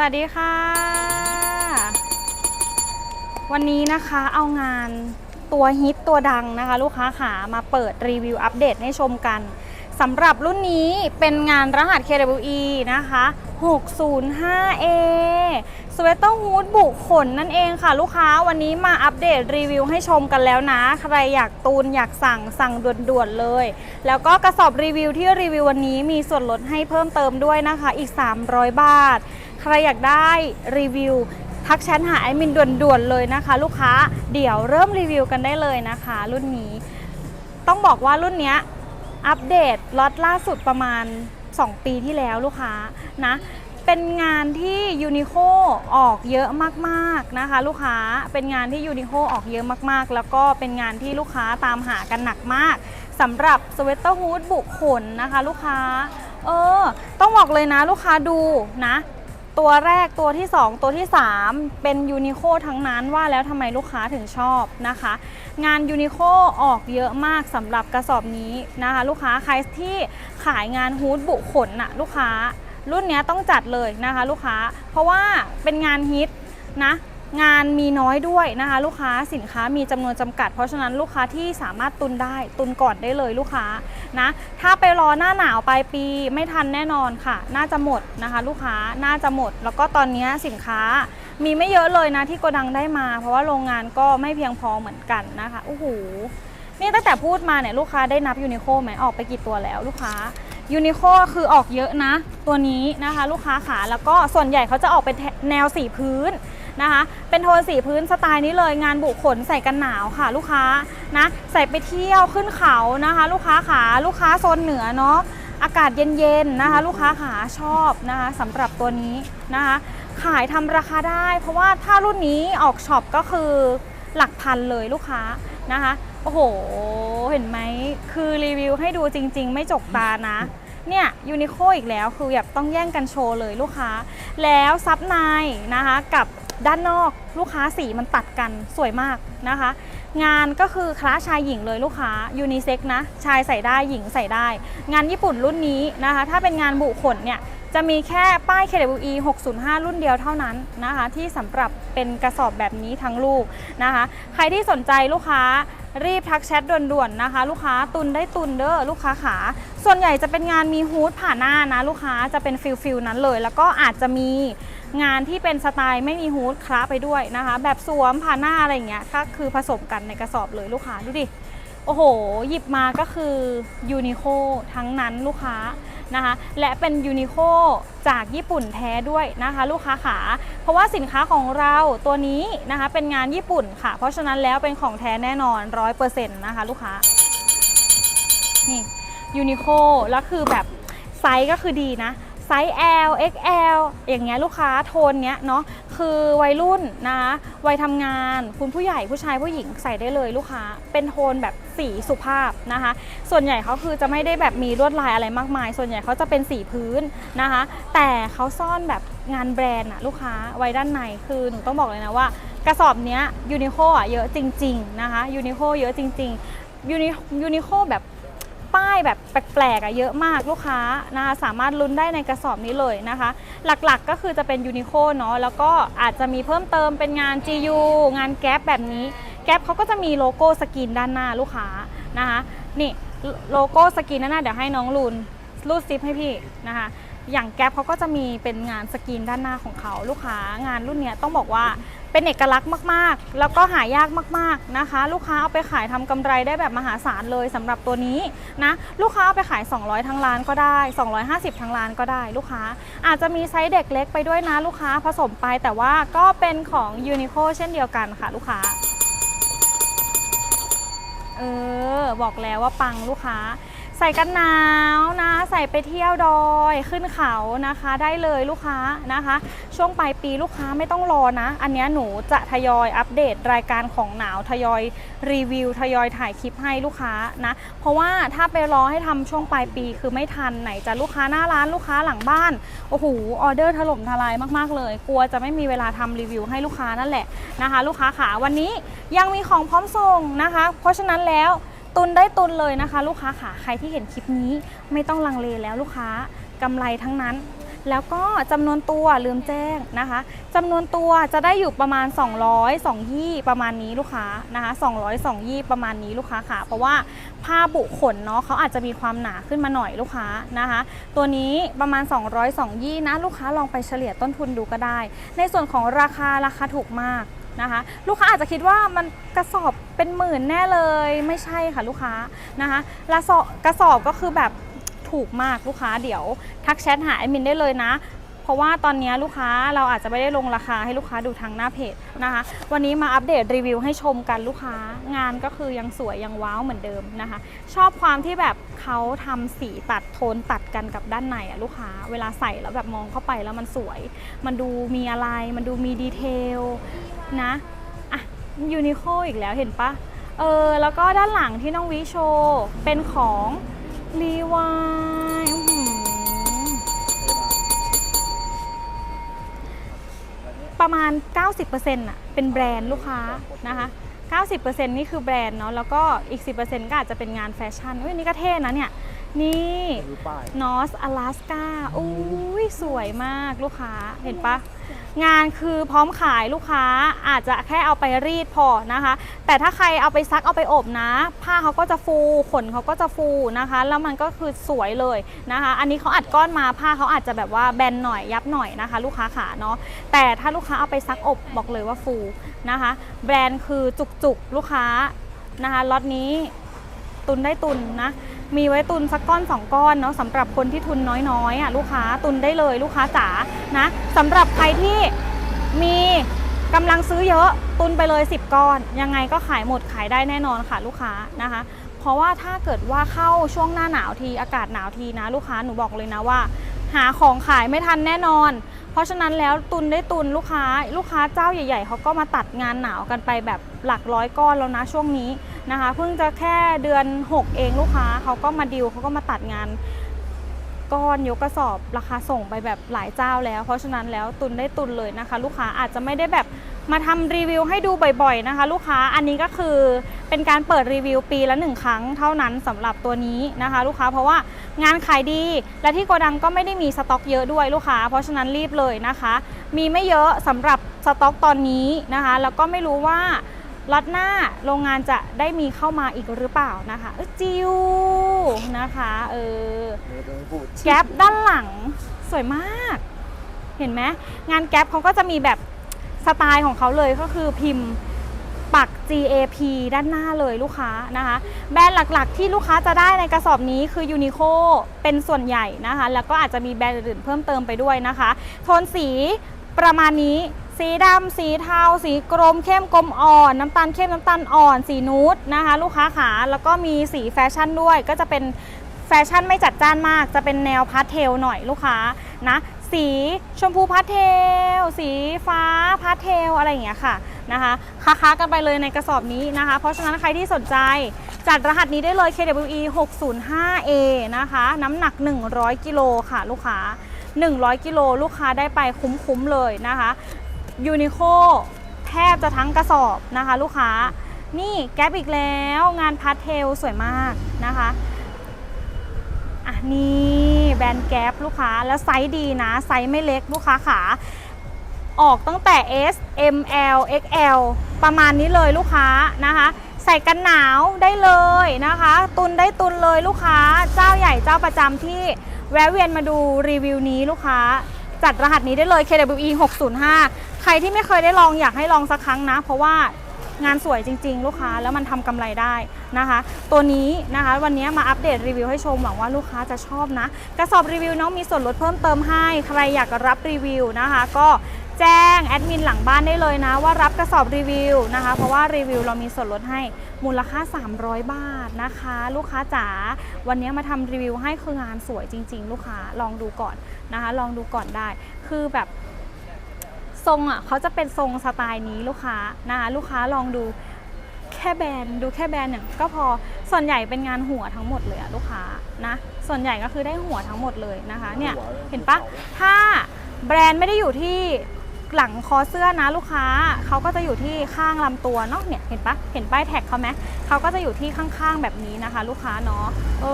วัสดีค่ะ วันนี้นะคะเอางานตัวฮิตตัวดังนะคะ ลูกค้าขามาเปิดรีวิวอัปเดตให้ชมกันสำหรับรุ่นนี้เป็นงานรหัส KWE นะคะ 605A สเวตเตอร์ฮูดบุขนนั่นเองค่ะ ลูกค้าวันนี้มาอัปเดตรีวิวให้ชมกันแล้วนะ ใครอยากตูนอยากสั่งสั่งด่วนๆเลย แล้วก็กระสอบรีวิวที่รีวิววันนี้มีส่วนลดให้เพิ่มเติมด้วยนะคะอีก 300 บาท ใครอยากได้รีวิว ทักแชทหาแอดมินด่วนๆเลยนะคะ ลูกค้าเดี๋ยวเริ่มรีวิวกันได้เลยนะคะ รุ่นนี้ต้องบอกว่ารุ่นนี้อัปเดตล็อตล่าสุดประมาณ 2 ปีที่แล้วลูกค้านะเป็นงานที่ยูนิโคออกเยอะมากๆนะคะ ลูกค้าเป็นงานที่ยูนิโคออกเยอะมากๆ แล้วก็เป็นงานที่ลูกค้าตามหากันหนักมากสำหรับสเวตเตอร์ฮูดบุขนนะคะ ลูกค้า เออ ต้องบอกเลยนะลูกค้าดูนะ ตัวแรกตัวที่ 2 ตัวที่ 3 เป็นยูนิโคทั้งนั้นว่าแล้วทำไมลูกค้าถึงชอบนะคะ งานยูนิโคออกเยอะมากสำหรับกระสอบนี้นะคะ ลูกค้าใครที่ขายงานฮูดบุขนน่ะลูกค้ารุ่นเนี้ยต้องจัดเลยนะคะ ลูกค้า เพราะว่าเป็นงานฮิตนะ งานมีน้อยด้วยนะคะ ลูกค้าสินค้ามีจำนวนจำกัด เพราะฉะนั้นลูกค้าที่สามารถตุนได้ตุนก่อนได้เลยลูกค้านะถ้าไปรอหน้าหนาวปลายปีไม่ทันแน่นอนค่ะ น่าจะหมดนะคะ ลูกค้าน่าจะหมด แล้วก็ตอนนี้สินค้ามีไม่เยอะเลยนะที่โกดังได้มา เพราะว่าโรงงานก็ไม่เพียงพอเหมือนกันนะคะโอ้โหนี่ตั้งแต่พูดมาเนี่ยลูกค้าได้นับยูนิโคไหมออกไปกี่ตัวแล้วลูกค้ายูนิโคคือออกเยอะนะ ตัวนี้นะคะ ลูกค้าขาแล้วก็ส่วนใหญ่เขาจะออกเป็นแนวสีพื้น นะคะ เป็นโทนสีพื้นสไตล์นี้เลยงานบุขนใส่กันหนาวค่ะ ลูกค้านะใส่ไปเที่ยวขึ้นเขานะคะ ลูกค้าขาลูกค้าโซนเหนือเนาะอากาศเย็นๆนะคะ ลูกค้าขาชอบนะคะสำหรับตัวนี้นะคะ ขายทำราคาได้ เพราะว่าถ้ารุ่นนี้ออกช็อปก็คือหลักพันเลยลูกค้านะคะโอ้โห เห็นไหม คือรีวิวให้ดูจริง ๆ ไม่จกตานะ เนี่ยยูนิโคอีกแล้ว คือแบบต้องแย่งกันโชว์เลยลูกค้า แล้วซับในนะคะ กับ ด้านนอกลูกค้าสีมันตัดกันสวยมากนะคะ งานก็คือคล้าชายหญิงเลยลูกค้ายูนิเซ็กนะชายใส่ได้หญิงใส่ได้ งานญี่ปุ่นรุ่นนี้นะคะ ถ้าเป็นงานบุขนเนี่ยจะมีแค่ป้าย KWE 605 รุ่นเดียวเท่านั้นนะคะ ที่สำหรับเป็นกระสอบแบบนี้ทั้งลูกนะคะ ใครที่สนใจลูกค้า รีบทักแชทด่วนๆนะคะ ลูกค้าตุนได้ตุนเด้อลูกค้าขา ส่วนใหญ่จะเป็นงานมีฮูดผ่าหน้านะลูกค้าจะเป็นฟิลฟิลนั้นเลย แล้วก็อาจจะมีงานที่เป็นสไตล์ไม่มีฮูดคล้าไปด้วยนะคะ แบบสวมผ่าหน้าอะไรอย่างเงี้ยก็คือผสมกันในกระสอบเลยลูกค้าดูดิโอ้โห หยิบมาก็คือยูนิโคทั้งนั้นลูกค้า นะคะ และเป็นยูนิโคจากญี่ปุ่นแท้ด้วยนะคะ ลูกค้าขา เพราะว่าสินค้าของเราตัวนี้นะคะ เป็นงานญี่ปุ่นค่ะ เพราะฉะนั้นแล้วเป็นของแท้แน่นอน 100%นะคะ ลูกค้า นี่ยูนิโคแล้วคือแบบไซส์ก็คือดีนะ ไซส์ L XL อย่างเงี้ยลูกค้าโทนเนี้ยเนาะคือวัยรุ่นนะคะวัยทำงาน คุณผู้ใหญ่ผู้ชายผู้หญิงใส่ได้เลยลูกค้า เป็นโทนแบบสีสุภาพนะคะ ส่วนใหญ่เขาคือจะไม่ได้แบบมีลวดลายอะไรมากมาย ส่วนใหญ่เขาจะเป็นสีพื้นนะคะ แต่เขาซ่อนแบบงานแบรนด์อะลูกค้าไว้ด้านในคือหนูต้องบอกเลยนะว่ากระสอบเนี้ยยูนิโคอะเยอะจริง ๆ นะคะยูนิโคเยอะจริง ๆยูนิยูนิโคแบบ ป้ายแบบแปลกๆอะเยอะมากลูกค้านะคะสามารถลุ้นได้ในกระสอบนี้เลยนะคะ หลักๆก็คือจะเป็นยูนิโคเนาะแล้วก็อาจจะมีเพิ่มเติมเป็นงาน GU งานแก๊ปแบบนี้ แก๊ปเขาก็จะมีโลโก้สกรีนด้านหน้าลูกค้านะคะนี่โลโก้สกรีนด้านหน้าเดี๋ยวให้น้องลูนรูดซิปให้พี่นะคะอย่างแก๊ปเขาก็จะมีเป็นงานสกรีนด้านหน้าของเขาลูกค้างานรุ่นเนี้ยต้องบอกว่า เป็นเอกลักษณ์มากๆ แล้วก็หายากมากๆนะคะ ลูกค้าเอาไปขายทำกำไรได้แบบมหาศาลเลยสำหรับตัวนี้นะลูกค้าเอาไปขาย 200 ทั้งร้านก็ได้ 250 ทั้งร้านก็ได้ลูกค้า อาจจะมีไซส์เด็กเล็กไปด้วยนะลูกค้าผสมไปแต่ว่าก็เป็นของยูนิโคเช่นเดียวกันค่ะลูกค้าเออบอกแล้วว่าปังลูกค้า ใส่กันหนาวนะ ใส่ไปเที่ยวดอยขึ้นเขานะคะได้เลยลูกค้านะคะ ช่วงปลายปีลูกค้าไม่ต้องรอนะ อันนี้หนูจะทยอยอัปเดตรายการของหนาวทยอยรีวิวทยอยถ่ายคลิปให้ลูกค้านะ เพราะว่าถ้าไปรอให้ทำช่วงปลายปีคือไม่ทันไหนจะลูกค้าหน้าร้านลูกค้าหลังบ้านโอ้โหออเดอร์ถล่มทลายมากๆเลย กลัวจะไม่มีเวลาทำรีวิวให้ลูกค้านั่นแหละนะคะ ลูกค้าขาวันนี้ยังมีของพร้อมส่งนะคะ เพราะฉะนั้นแล้ว ตุนได้ตุนเลยนะคะ ลูกค้าขาใครที่เห็นคลิปนี้ไม่ต้องลังเลแล้วลูกค้ากำไรทั้งนั้น แล้วก็จำนวนตัวลืมแจ้งนะคะจำนวนตัวจะได้อยู่ประมาณ 200 2ยี่ประมาณนี้ลูกค้านะคะ200 2ยี่ประมาณนี้ลูกค้าค่ะ เพราะว่าผ้าบุขนเนาะเขาอาจจะมีความหนาขึ้นมาหน่อยลูกค้านะคะ ตัวนี้ประมาณ 200 2ยี่นะลูกค้าลองไปเฉลี่ยต้นทุนดูก็ได้ ในส่วนของราคาราคาถูกมาก นะคะ ลูกค้าอาจจะคิดว่ามันกระสอบเป็นหมื่นแน่เลยไม่ใช่ค่ะลูกค้านะคะละกระสอบก็คือแบบถูกมากลูกค้าเดี๋ยว ทักแชทหาแอดมินได้เลยนะ เพราะว่าตอนนี้ลูกค้าเราอาจจะไม่ได้ลงราคาให้ลูกค้าดูทางหน้าเพจนะคะ วันนี้มาอัปเดตรีวิวให้ชมกันลูกค้างานก็คือยังสวยยังว้าวเหมือนเดิมนะคะ ชอบความที่แบบเขาทำสีตัดโทนตัดกันกับด้านในอะลูกค้า เวลาใส่แล้วแบบมองเข้าไปแล้วมันสวย มันดูมีอะไร มันดูมีดีเทลนะอะยูนิโคอีกแล้วเห็นปะเออแล้วก็ด้านหลังที่น้องวิโชเป็นของรีวาย ประมาณ 90%อะเป็นแบรนด์ลูกค้านะคะ 90%นี่คือแบรนด์เนาะแล้วก็อีก 10%ก็อาจจะเป็นงานแฟชั่นอุ้ยนี่ก็เท่นะเนี่ย นี่ดูป้ายนอสอลาสกาอุ้ยสวยมากลูกค้าเห็นปะ งานคือพร้อมขายลูกค้าอาจจะแค่เอาไปรีดพอนะคะ แต่ถ้าใครเอาไปซักเอาไปอบนะ ผ้าเขาก็จะฟูขนเขาก็จะฟูนะคะ แล้วมันก็คือสวยเลยนะคะ อันนี้เขาอัดก้อนมาผ้าเขาอาจจะแบบว่าแบนหน่อยยับหน่อยนะคะ ลูกค้าขาเนาะแต่ถ้าลูกค้าเอาไปซักอบบอกเลยว่าฟูนะคะ แบรนด์คือจุกๆลูกค้านะคะล็อตนี้ตุนได้ตุนนะ มีไว้ตุนสักก้อน 2 ก้อนเนาะสำหรับคนที่ทุนน้อยๆอะลูกค้าตุนได้เลยลูกค้าจ๋านะสำหรับใครที่มีกำลังซื้อเยอะตุนไปเลย 10 ก้อน ยังไงก็ขายหมดขายได้แน่นอนค่ะลูกค้านะคะ เพราะว่าถ้าเกิดว่าเข้าช่วงหน้าหนาวทีอากาศหนาวทีนะ ลูกค้าหนูบอกเลยนะว่า หาของขายไม่ทันแน่นอน เพราะฉะนั้นแล้วตุนได้ตุนลูกค้า ลูกค้าเจ้าใหญ่ ๆเขาก็มาตัดงานหนาวกันไปแบบหลักร้อยก้อนแล้วนะช่วงนี้นะคะ เพิ่งจะแค่เดือน 6 เองลูกค้าเขาก็มาดิวเขาก็มาตัดงานก้อนยกกระสอบราคาส่งไปแบบหลายเจ้าแล้ว เพราะฉะนั้นแล้วตุนได้ตุนเลยนะคะ ลูกค้าอาจจะไม่ได้แบบ มาทำรีวิวให้ดูบ่อยๆนะคะ ลูกค้าอันนี้ก็คือเป็นการเปิดรีวิวปีละหนึ่งครั้งเท่านั้นสำหรับตัวนี้นะคะ ลูกค้าเพราะว่างานขายดี และที่โกดังก็ไม่ได้มีสต็อกเยอะด้วยลูกค้า เพราะฉะนั้นรีบเลยนะคะ มีไม่เยอะสำหรับสต็อกตอนนี้นะคะ แล้วก็ไม่รู้ว่าล็อตหน้าโรงงานจะได้มีเข้ามาอีกหรือเปล่านะคะเอ้ยจิวนะคะเออแก๊ปด้านหลังสวยมาก เห็นไหมงานแก๊ปเขาก็จะมีแบบ สไตล์ของเขาเลยก็คือพิมพ์ปัก GAP ด้านหน้าเลยลูกค้านะคะ แบรนด์หลักๆ ที่ลูกค้าจะได้ในกระสอบนี้คือ Uniqlo เป็นส่วนใหญ่นะคะ แล้วก็อาจจะมีแบรนด์อื่นเพิ่มเติมไปด้วยนะคะ โทนสีประมาณนี้สีดำสีเทา สีกรมเข้มกรมอ่อน น้ำตาลเข้มน้ำตาลอ่อน สีนูดนะคะ ลูกค้าขาแล้วก็มีสีแฟชั่นด้วย ก็จะเป็นแฟชั่นไม่จัดจ้านมาก จะเป็นแนวพาสเทลหน่อยลูกค้านะ สีชมพูพาสเทล สีฟ้าพาสเทลอะไรอย่างเงี้ยค่ะนะคะค้าๆกันไปเลยในกระสอบนี้นะคะ เพราะฉะนั้นใครที่สนใจจัดรหัสนี้ได้เลย KWE 605A นะคะ น้ำหนัก 100 กิโลค่ะลูกค้า 100 กิโลลูกค้าได้ไปคุ้มๆเลยนะคะยูนิโคแทบจะทั้งกระสอบนะคะ ลูกค้า นี่แก๊ปอีกแล้วงานพาสเทลสวยมากนะคะ อะนี่แบรนด์แก๊ปลูกค้าแล้วไซส์ดีนะไซส์ไม่เล็กลูกค้าขาออกตั้งแต่ S M L X L ประมาณนี้เลยลูกค้านะคะ ใส่กันหนาวได้เลยนะคะ ตุนได้ตุนเลยลูกค้าเจ้าใหญ่เจ้าประจำที่แวะเวียนมาดูรีวิวนี้ลูกค้า จัดรหัสนี้ได้เลย KWE 605 ใครที่ไม่เคยได้ลองอยากให้ลองสักครั้งนะ เพราะว่า งานสวยจริง ๆ ลูกค้าแล้วมันทำกำไรได้นะคะ ตัวนี้นะคะวันนี้มาอัปเดตรีวิวให้ชมหวังว่าลูกค้าจะชอบนะ กระสอบรีวิวน้องมีส่วนลดเพิ่มเติมให้ ใครอยากรับรีวิวนะคะ ก็แจ้งแอดมินหลังบ้านได้เลยนะ ว่ารับกระสอบรีวิวนะคะ เพราะว่ารีวิวเรามีส่วนลดให้มูลค่า 300 บาทนะคะ ลูกค้าจ๋าวันนี้มาทำรีวิวให้คืองานสวยจริง ๆ ลูกค้าลองดูก่อนนะคะ ลองดูก่อนได้ คือแบบ ทรงอะเขาจะเป็นทรงสไตล์นี้ลูกค้านะคะลูกค้าลองดูแค่แบรนด์ดูแค่แบรนด์เนี่ยก็พอส่วนใหญ่เป็นงานหัวทั้งหมดเลยอะลูกค้านะส่วนใหญ่ก็คือได้หัวทั้งหมดเลยนะคะเนี่ยเห็นปะถ้าแบรนด์ไม่ได้อยู่ที่หลังคอเสื้อนะลูกค้าเขาก็จะอยู่ที่ข้างลำตัวเนาะเนี่ยเห็นปะเห็นป้ายแท็กเขาไหมเขาก็จะอยู่ที่ข้างๆแบบนี้นะคะ ลูกค้าเนาะเอ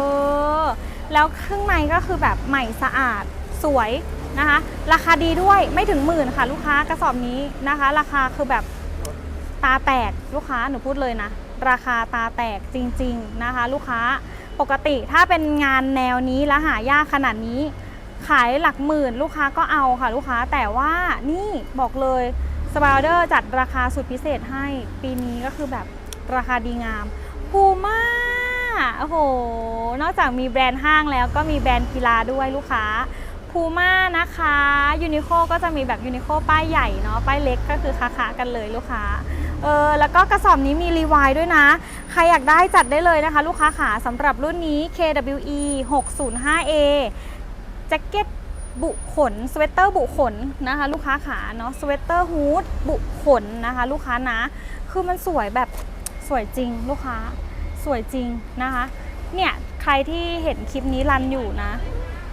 อแล้วข้างในก็คือแบบใหม่สะอาดสวย นะคะ ราคาดีด้วยไม่ถึงหมื่นค่ะ ลูกค้ากระสอบนี้นะคะ ราคาคือแบบตาแตกลูกค้าหนูพูดเลยนะ ราคาตาแตกจริง ๆนะคะ ลูกค้าปกติถ้าเป็นงานแนวนี้และหายากขนาดนี้ ขายหลักหมื่นลูกค้าก็เอาค่ะ ลูกค้าแต่ว่านี่บอกเลยสปาเดอร์จัดราคาสุดพิเศษให้ปีนี้ก็คือแบบราคาดีงามพูม่าโอ้โห นอกจากมีแบรนด์ห้างแล้วก็มีแบรนด์กีฬาด้วยลูกค้า พูม่านะคะยูนิโคก็จะมีแบบยูนิโคป้ายใหญ่เนาะป้ายเล็กก็คือค้าๆกันเลยลูกค้าเออแล้วก็กระสอบนี้มีรีวายด้วยนะ ใครอยากได้จัดได้เลยนะคะ ลูกค้าขาสำหรับรุ่นนี้ KWE 605A แจ็คเก็ตบุขนสเวตเตอร์บุขนนะคะ ลูกค้าขาเนาะสเวตเตอร์ฮูดบุขนนะคะ ลูกค้านะ คือมันสวยแบบสวยจริงลูกค้าสวยจริงนะคะ เนี่ยใครที่เห็นคลิปนี้รันอยู่นะ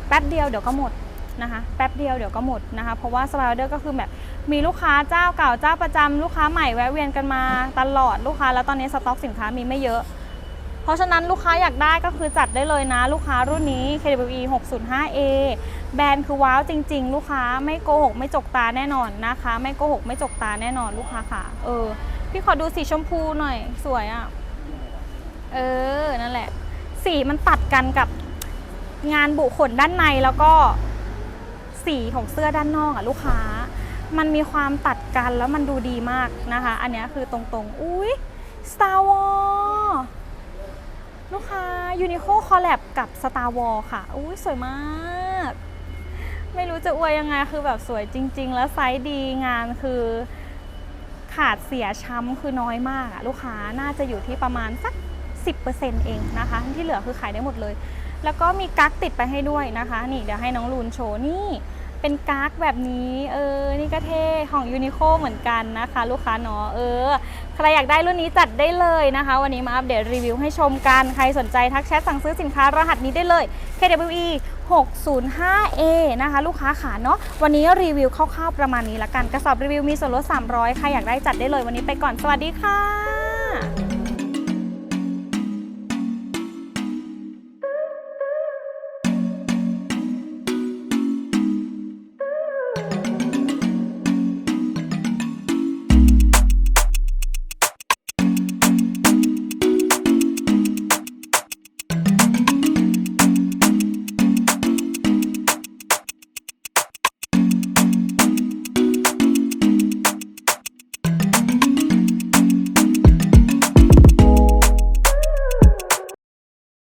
แป๊บเดียวเดี๋ยวก็หมด นะคะ แป๊บเดียวเดี๋ยวก็หมดนะคะ เพราะว่าสปาเดอร์ก็คือแบบมีลูกค้าเจ้าเก่าเจ้าประจำลูกค้าใหม่แวะเวียนกันมาตลอดลูกค้าแล้วตอนนี้สต็อกสินค้ามีไม่เยอะ เพราะฉะนั้นลูกค้าอยากได้ก็คือจัดได้เลยนะ ลูกค้ารุ่นนี้ KWE 605A แบรนด์คือว้าวจริง ๆ ลูกค้าไม่โกหกไม่จกตาแน่นอนนะคะ ไม่โกหกไม่จกตาแน่นอนลูกค้าค่ะ เออ พี่ขอดูสีชมพูหน่อยสวยอะ่ะเออนั่นแหละ สีมันตัดกันกับงานบุขนด้านในแล้วก็ สีของเสื้อด้านนอกอะลูกค้า มันมีความตัดกันแล้วมันดูดีมากนะคะ อันนี้คือตรงๆ อุ้ย Star Wars ลูกค้า Uniqlo Collab กับ Star Wars ค่ะ อุ้ยสวยมาก ไม่รู้จะอวยยังไง คือแบบสวยจริง ๆ แล้วไซส์ดีงานคือขาดเสียช้ำคือน้อยมากอะลูกค้าน่าจะอยู่ที่ประมาณสัก 10%เองนะคะ ที่เหลือคือขายได้หมดเลย แล้วก็มีกั๊กติดไปให้ด้วยนะคะ นี่เดี๋ยวให้น้องลูนโชว์นี่ เป็นกั๊กแบบนี้ เออ นี่ก็เท่ของยูนิโคเหมือนกันนะคะ ลูกค้าเนาะเออ ใครอยากได้รุ่นนี้จัดได้เลยนะคะ วันนี้มาอัปเดตรีวิวให้ชมกัน ใครสนใจทักแชทสั่งซื้อสินค้ารหัสนี้ได้เลย KWE 605A นะคะ ลูกค้าขาเนาะวันนี้รีวิวคร่าวๆประมาณนี้ละกัน กระสอบรีวิวมีส่วนลด 300 ใครอยากได้จัดได้เลยวันนี้ไปก่อนสวัสดีค่ะ